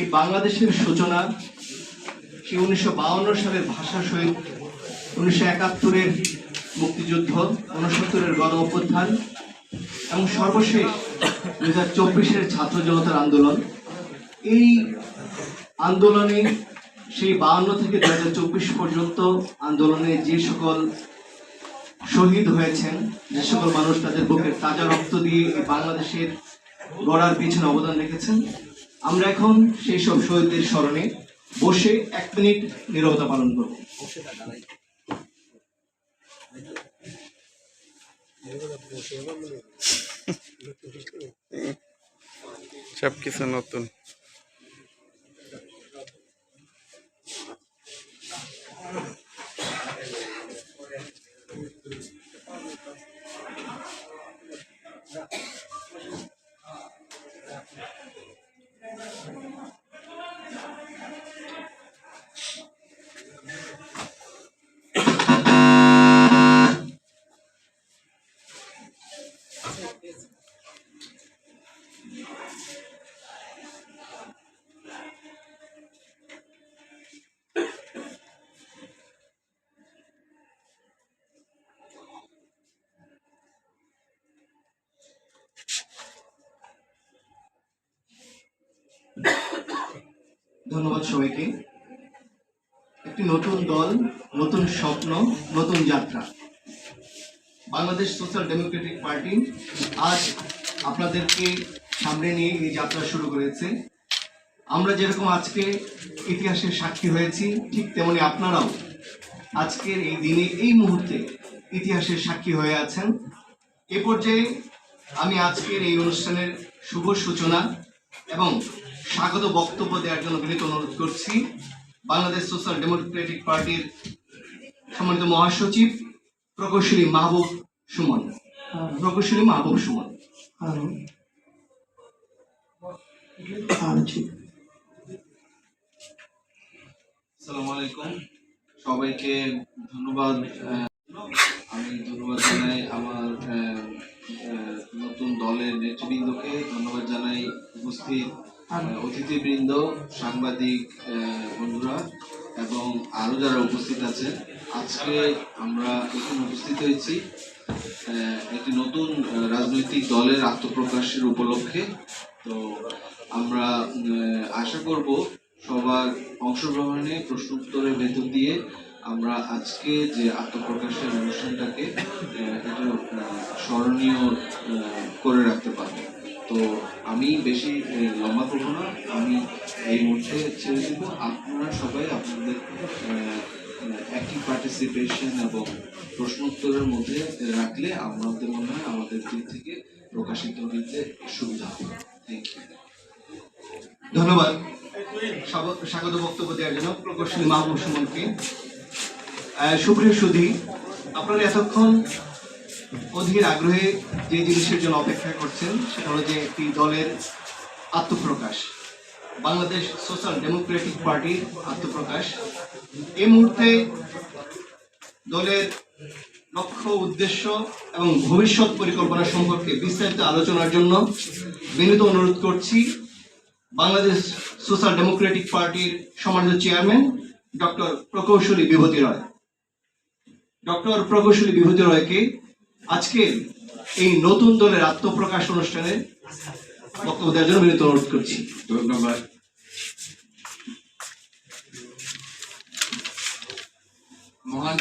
এই বাংলাদেশের সূচনা সেই উনিশশো সালের ভাষা শহীদ, উনিশশো একাত্তরের মুক্তিযুদ্ধ উনসত্তরের গণ অভ্যুত্থান এবং সর্বশেষ দু হাজার চব্বিশের ছাত্র জনতার আন্দোলন। এই আন্দোলনে সেই বাউন্ন থেকে দু হাজার চব্বিশ পর্যন্ত আন্দোলনে যে সকল শহীদ হয়েছেন, যে সকল মানুষ তাদের বুকের তাজা রক্ত দিয়ে বাংলাদেশের গড়ার পিছনে অবদান রেখেছেন আমরা এখন সেই সব শহীদদের স্মরণে বসে এক মিনিট নিরবতা পালন করব। সব কিছু নতুন। ধন্যবাদ সবাইকে। একটি নতুন দল, নতুন স্বপ্ন, নতুন যাত্রা। বাংলাদেশ সোশ্যাল ডেমোক্রেটিক পার্টি আজ আপনাদেরকে সামনে নিয়ে এই যাত্রা শুরু করেছে। আমরা যেরকম আজকে ইতিহাসের সাক্ষী হয়েছি, ঠিক তেমনি আপনারাও আজকের এই দিনে, এই মুহূর্তে ইতিহাসের সাক্ষী হয়ে আছেন। এ পর্যায়ে আমি আজকের এই অনুষ্ঠানের শুভ সূচনা এবং স্বাগত বক্তব্য দেওয়ার জন্য বিনীত অনুরোধ করছি। বাংলাদেশ সোশ্যাল ডেমোক্রেটিক পার্টির সম্মানিত মহাসচিব প্রকৌশলী মাহবুব সুমন। প্রকৌশলী মাহবুব সুমন। আসসালামু আলাইকুম। সবাইকে ধন্যবাদ আমি ধন্যবাদ জানাই আমার নতুন দলের নেতৃবৃন্দকে। ধন্যবাদ জানাই উপস্থিত অতিথিবৃন্দ, সাংবাদিক বন্ধুরা এবং আরও যারা উপস্থিত আছেন, আজকে আমরা এখানে উপস্থিত হয়েছি একটি নতুন রাজনৈতিক দলের আত্মপ্রকাশের উপলক্ষে। তো আমরা আশা করব সবার অংশগ্রহণে প্রশ্ন উত্তরের ভেতর দিয়ে আমরা আজকে যে আত্মপ্রকাশের অনুষ্ঠানটাকে এটা স্মরণীয় করে রাখতে পারব। তো আমি বেশি লম্বা করব না। আমি এই মুহূর্তে ছেড়ে দিব। আপনারা সবাই আপনাদের অ্যাক্টিভ পার্টিসিপেশন এবং প্রশ্ন উত্তরের মধ্যে রাখলে আমাদের মনে হয় আমাদের দিক থেকে প্রকাশিত নিতে সুবিধা হবে। থ্যাংক ইউ ধন্যবাদ। স্বাগত- বক্তব্য দেওয়ার জন্য প্রকৌশলী মাহবুব সুমনকে। সুপ্রিয় সুধী, আপনারা এতক্ষণ অধীর আগ্রহে যে জিনিসের জন্য অপেক্ষা করছেন, সেটা হলো যে একটি দলের আত্মপ্রকাশ। বাংলাদেশ সোশ্যাল ডেমোক্রেটিক পার্টির আত্মপ্রকাশ। এই মুহূর্তে দলের লক্ষ্য, উদ্দেশ্য এবং ভবিষ্যৎ পরিকল্পনা সম্পর্কে বিস্তারিত আলোচনার জন্য বিনীত অনুরোধ করছি, বাংলাদেশ সোশ্যাল ডেমোক্রেটিক পার্টির সম্মানিত চেয়ারম্যান ডক্টর প্রকৌশলী বিভূতি রয় ডক্টর প্রকৌশলী বিভূতি রয়কে আজকে এই নতুন দলের আত্মপ্রকাশ অনুষ্ঠানে বক্তব্য দেওয়ার জন্য বিনীত অনুরোধ করছি। ধন্যবাদ। মহান